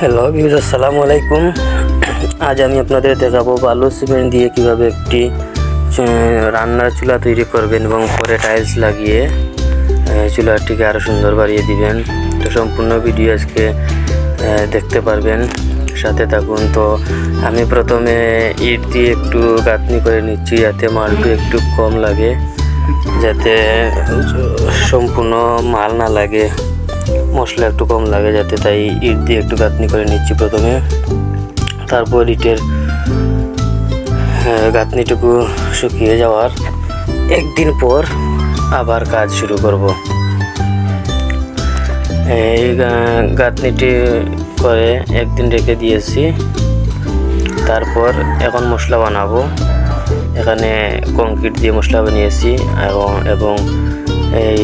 Hello views আসসালামু আলাইকুম। আজ আমি আপনাদের দেখাবো বালু সিমেন্ট দিয়ে কীভাবে একটি রান্নার চুলা তৈরি করবেন এবং পরে টাইলস লাগিয়ে চুলাটিকে আরও সুন্দর বাড়িয়ে দিবেন। তো সম্পূর্ণ ভিডিও আজকে দেখতে পারবেন। সাথে থাকুন। তো আমি প্রথমে ইট দিয়ে একটু গাঁথনি করে নিচ্ছি যাতে মালটু একটু কম লাগে, যাতে সম্পূর্ণ মাল না লাগে। মশলা একটু কম লাগে যাতে তাই ইট দিয়ে একটু গাঁথনি করে নিচ্ছি প্রথমে। তারপর ইটের গাঁথনিটুকু শুকিয়ে যাওয়ার একদিন পর আবার কাজ শুরু করব। এই গাঁথনিটি করে একদিন রেখে দিয়েছি। তারপর এখন মশলা বানাবো। এখানে কংক্রিট দিয়ে মশলা বানিয়েছি এবং এবং এই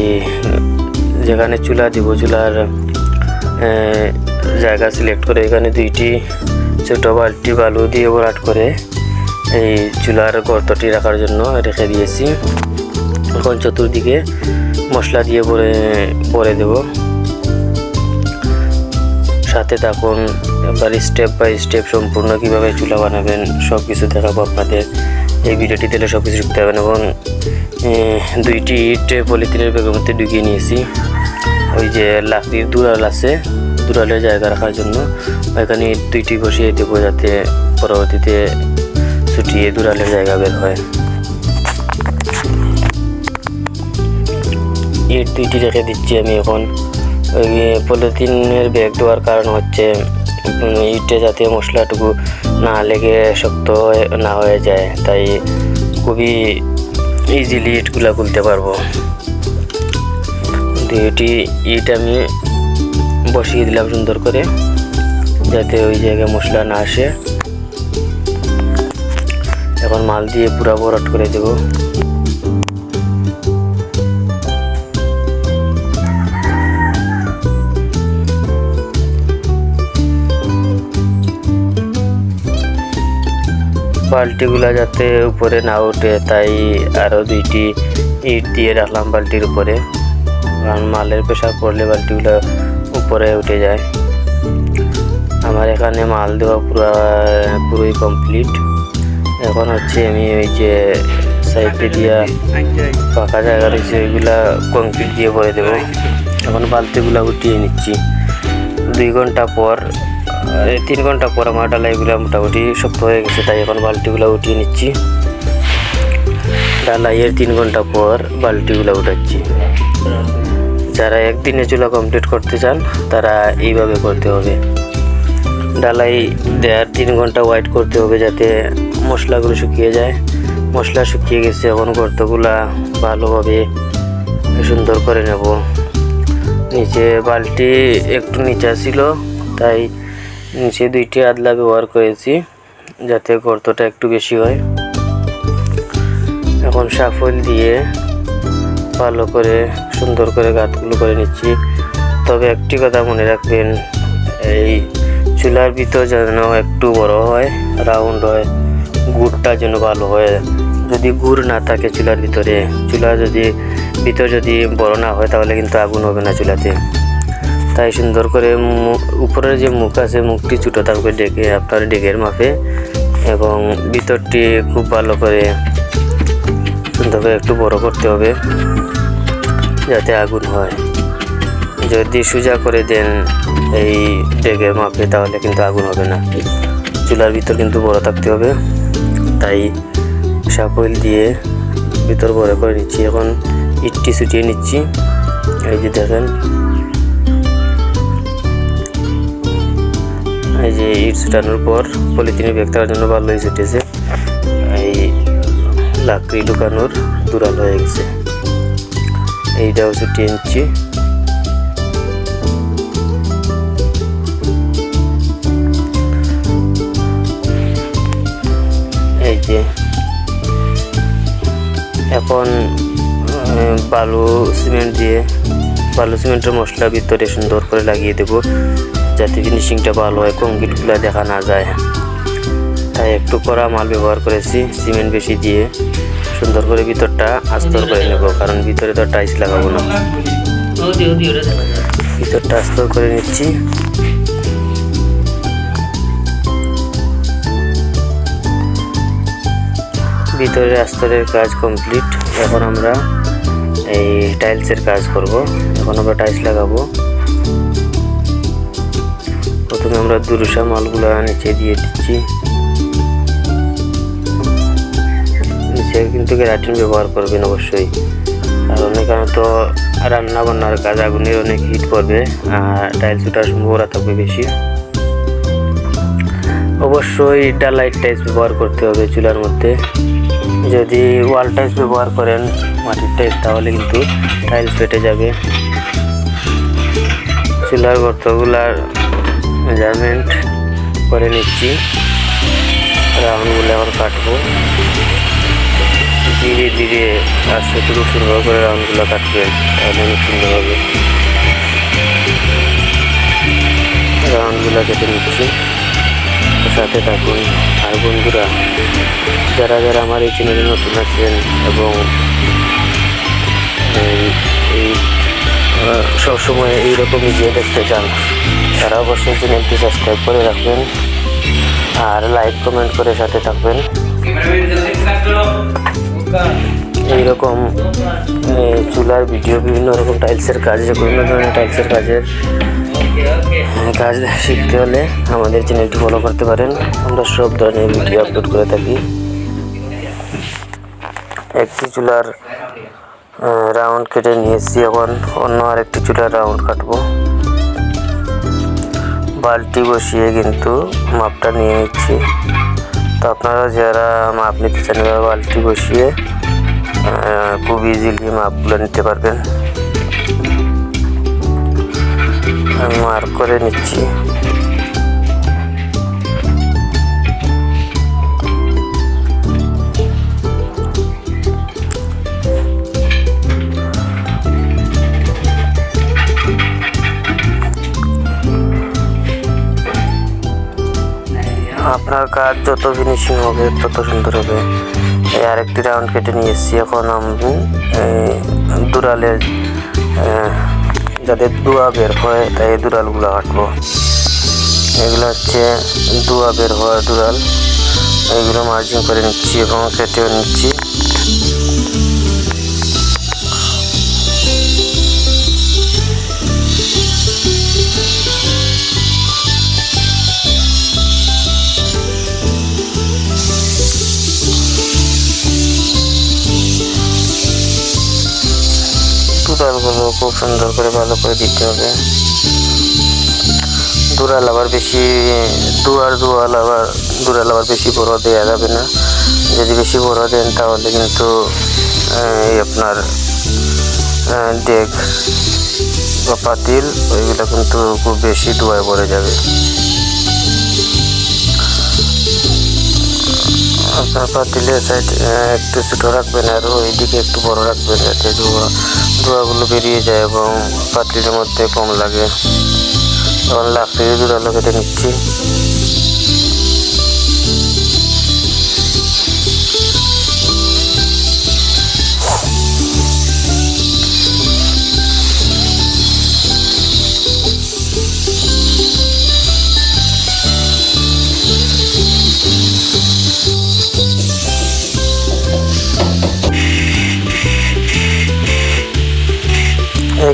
যেখানে চুলা, দিব চুলার জায়গা সিলেক্ট করে এখানে দুইটি ছোটো বালতি বালু দিয়ে ভরাট করে এই চুলার গর্তটি রাখার জন্য রেখে দিয়েছি। এখন চতুর্দিকে মশলা দিয়ে ভরে ভরে দেব। সাথে থাকুন এবার স্টেপ বাই স্টেপ সম্পূর্ণ কীভাবে চুলা বানাবেন সব কিছু দেখাবো আপনাদের। এই ভিডিওটি দিলে সব কিছু শিখতে পারবেন এবং দুইটি ইট পলিথিনের ব্যাগের মধ্যে ঢুকিয়ে নিয়েছি। ওই যে লাকড়ির দুরাল আছে, দুরালের জায়গা রাখার জন্য। ইট দুইটি বসিয়ে দেবো যাতে পরবর্তীতে ছুটিয়ে দুরালের জায়গা বের হয়। ইট দুইটি রেখে দিচ্ছি আমি এখন। ওই পলিথিনের ব্যাগ দেওয়ার কারণ হচ্ছে ইটে যাতে মশলাটুকু না লেগে শক্ত না হয়ে যায়। তাই খুবই ইজিলি ইটগুলো খুলতে পারব। দুটি ইট আমি বসিয়ে দিলাম সুন্দর করে, যাতে ওই জায়গায় মশলা না আসে। এখন মাল দিয়ে পুরা বরট করে দেবো। বালতিগুলা যাতে উপরে না ওঠে, তাই আরও দুইটি ইট দিয়ে রাখলাম বালতির উপরে। কারণ মালের প্রেশার পড়লে বালতিগুলো উপরে উঠে যায়। আমার এখানে মাল দেওয়া পুরো, পুরোই কমপ্লিট। এখন হচ্ছে আমি ওই যে সাইডে দিয়া ফাঁকা জায়গা রয়েছে, ওইগুলা কংক্রিট দিয়ে ভরে দেবো। এখন বালতিগুলা উঠিয়ে নিচ্ছি। দুই ঘণ্টা পর তিন ঘণ্টা পর আমার ডালাইগুলো মোটামুটি শক্ত হয়ে গেছে, তাই এখন বালতিগুলো উঠিয়ে নিচ্ছি। ডালাইয়ের তিন ঘণ্টা পর বালতিগুলো উঠাচ্ছি। যারা একদিনে চুলা কমপ্লিট করতে চান, তারা এইভাবে করতে হবে। ডালাই দেওয়ার তিন ঘণ্টা ওয়াইট করতে হবে যাতে মশলাগুলো শুকিয়ে যায়। মশলা শুকিয়ে গেছে, এখন গর্তগুলা ভালোভাবে সুন্দর করে নেব। নিচে বালতি একটু নিচা ছিল, তাই নিচে দুইটি আদলা ব্যবহার করেছি, যাতে গর্তটা একটু বেশি হয়। এখন সাফল দিয়ে ভালো করে, সুন্দর করে গাঁতগুলো করে নিচ্ছি। তবে একটি কথা মনে রাখবেন, এই চুলার ভিতর যেন একটু বড় হয় রাউন্ড হয়, গুড়টা যেন ভালো হয়। যদি গুড় না থাকে চুলার ভিতরে, চুলা যদি, ভিতর যদি বড় না হয় তাহলে কিন্তু আগুন হবে না চুলাতে। তাই সুন্দর করে উপরের যে মুখ আছে, মুখটি ছোটো থাকবে ডেকে, আপনার ডেকের মাপে। এবং ভিতরটি খুব ভালো করে সুন্দর করে একটু বড় করতে হবে, যাতে আগুন হয়। যদি সোজা করে দেন এই ডেকের মাপে, তাহলে কিন্তু আগুন হবে না। চুলার ভিতর কিন্তু বড় থাকতে হবে। তাই সাপল দিয়ে ভিতর বড় করে নিচ্ছি। এখন ইটটি ছুটিয়ে নিচ্ছি। এই যে দেখেন এই যে ইট ছুটানোর পর পলিথিনের ব্যাগ তার জন্য ভালোই ছুটেছে এই লাকড়ি ঢুকানোর দুরাল হয়ে গেছে। এইটাও ছুটিয়ে নিচ্ছি এই যে এখন বালু সিমেন্ট দিয়ে, বালু সিমেন্টের মশলা ভিতরে সুন্দর করে লাগিয়ে দেবো। যাতে ফিনিশিংটা ভালো হয় কঙ্কিটগুলো দেখা না যায়। তাই একটু কড়া মাল ব্যবহার করেছি সিমেন্ট বেশি দিয়ে। সুন্দর করে ভিতরটা আস্তর করে নেব কারণ ভিতরে তো টাইলস লাগাবো না। ভিতরটা আস্তর করে নিচ্ছি। ভিতরের আস্তরের কাজ কমপ্লিট এখন আমরা এই টাইলসের কাজ করব। এখন আমরা টাইলস লাগাবো। প্রথমে আমরা দুরুষা মালগুলো নিচে দিয়ে দিচ্ছি। নিচে কিন্তু কেরাটিন ব্যবহার করবেন অবশ্যই। কারণ এখানে তো রান্না বান্নার কাজ, আগুনের অনেক হিট পড়বে, আর টাইলস ওঠার সম্ভাবনা থাকবে বেশি। অবশ্যই ডালাইট টাইলস ব্যবহার করতে হবে চুলার মধ্যে। যদি ওয়াল টাইলস ব্যবহার করেন মাটির টাইলস তাহলে কিন্তু টাইলস ফেটে যাবে। চুলার গর্তগুলার মেজারমেন্ট করে নিচ্ছি। রাউন্ডগুলো এখন কাটবো। ধীরে ধীরে আস্তে থেকে সুন্দর করে রাউন্ডগুলো কাটবেন তাহলে অনেক সুন্দর হবে। রাউন্ডগুলো কেটে নিচ্ছি। সাথে থাকুন। আর বন্ধুরা, যারা যারা আমার এই চ্যানেলে নতুন আছেন এবং এই- সবসময় এইরকম ভিডিও দেখতে চান তারা অবশ্যই চ্যানেলটি সাবস্ক্রাইব করে রাখবেন আর লাইক, কমেন্ট করে সাথে থাকবেন। এইরকম চুলার ভিডিও, বিভিন্ন রকম টাইলসের কাজ কোনো ধরনের টাইলসের কাজের কাজ শিখতে হলে আমাদের চ্যানেলটি ফলো করতে পারেন। আমরা সব ধরনের ভিডিও আপলোড করে থাকি। একটি চুলার রাউন্ড কেটে নিয়েছি, এখন অন্য আরেকটি চুলার রাউন্ড কাটবো। বালতি বসিয়ে কিন্তু মাপটা নিয়ে নিচ্ছি। তো আপনারা যারা মাপ নিতে চান বালতি বসিয়ে খুব ইজিলি মাপগুলো নিতে পারবেন। আমি মার্ক করে নিচ্ছি। আপনার কাজ যত ফিনিশিং হবে তত সুন্দর হবে। এই আরেকটি রাউন্ড কেটে নিয়ে এসেছি। এখন আমি এই, দুরালের যাদের দুয়া বের হয় তাই এই দুরালগুলো হাঁটবো। এগুলো হচ্ছে দুয়া বের হওয়ার দুরাল। এগুলো মার্জিন করে নিচ্ছি এবং কেটেও নিচ্ছি। খুব সুন্দর করে ভালো করে দিতে হবে। দুরাল আবার বেশি, দুয়ার দুয়াল আবার, দুরাল আবার বেশি বড় দেওয়া যাবে না। যদি বেশি বড় দেন তাহলে কিন্তু এই আপনার ডেক বা পাতিল, ওইগুলো কিন্তু খুব বেশি ধোয়ায় পড়ে যাবে। আপনার পাতিলের সাইড একটু ছোটো রাখবেন আর ওইদিকে একটু বড় রাখবেন যাতে ধোয়াগুলো বেরিয়ে যায় এবং পাতলির মধ্যে কম লাগে। এখন লাকড়ি দুরালো কেটে নিচ্ছি।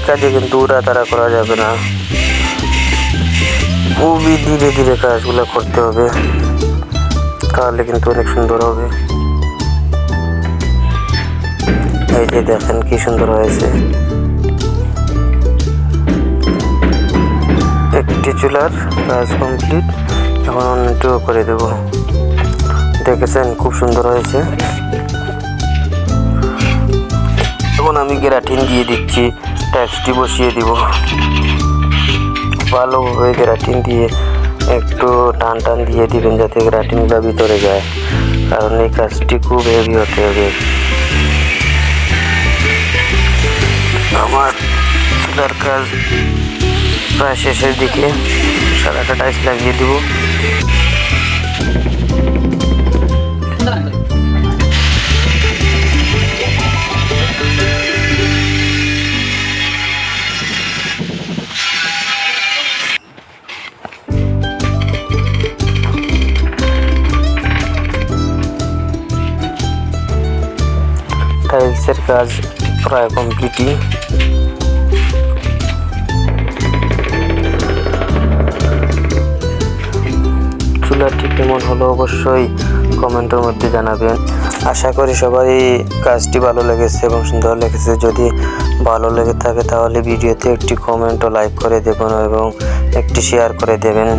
কাজে কিন্তু তারা করা যাবে না। খুবই ধীরে ধীরে কাজগুলো করতে হবে। তাহলে কিন্তু অনেক সুন্দর হবে। এই যে দেখেন কি সুন্দর হয়েছে। একটি চুলার কাজ কমপ্লিট এখন অন্যটিও করে দেব। দেখেছেন খুব সুন্দর হয়েছে। এখন আমি গ্রাটিন দিয়ে দিচ্ছি। ট্যাক্সটি বসিয়ে দিব। ভালোভাবে গ্রাটিন দিয়ে একটু টান টান দিয়ে দিবেন যাতে গ্রাটিনগুলো ভিতরে যায়। কারণ এই কাজটি খুব হেভি হতে হবে। আমার চুলার কাজ প্রায় শেষের দিকে। সারাটা টাইস লাগিয়ে দিব। নিচের কাজ প্রায় কমপ্লিটই চুলাটি কেমন হলো অবশ্যই কমেন্টের মধ্যে জানাবেন। আশা করি সবাই কাজটি ভালো লেগেছে এবং সুন্দর লেগেছে। যদি ভালো লেগে থাকে তাহলে ভিডিওতে একটি কমেন্ট ও লাইক করে দেবেন এবং একটি শেয়ার করে দেবেন।